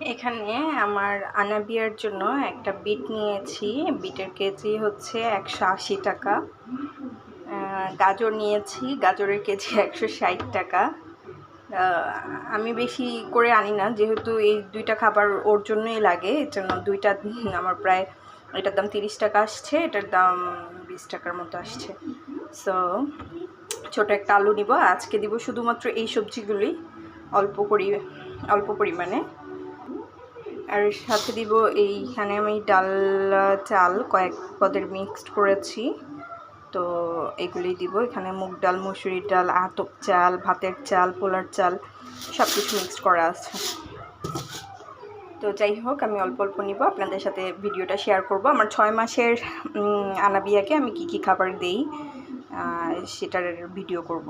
এখানে আমার আনাবিয়ার জন্য একটা বিট নিয়েছি। বিটের কেজি হচ্ছে একশো আশি টাকা। গাজর নিয়েছি, গাজরের কেজি একশো ষাট টাকা। আমি বেশি করে আনি না, যেহেতু এই দুইটা খাবার ওর জন্যই লাগে। এর জন্য দুইটা আমার প্রায় এটার দাম তিরিশ টাকা আসছে, এটার দাম বিশ টাকার মতো আসছে। সো ছোট একটা আলু নিব। আজকে দিব শুধুমাত্র এই সবজিগুলি অল্প করি, অল্প পরিমাণে। আর সাথে দিব এইখানে আমি ডাল, চাল কয়েক পদের মিক্সড করেছি। তো এগুলি দিব। এখানে মুগ ডাল মুসুরির ডাল, আতপ চাল, ভাতের চাল, পোলার চাল সব কিছু মিক্সড করা আছে। তো যাই হোক, আমি অল্প অল্প নিব। আপনাদের সাথে ভিডিওটা শেয়ার করব। আমার ছয় মাসের আনাবিয়াকে আমি কি কি খাবার দেই সেটার ভিডিও করব।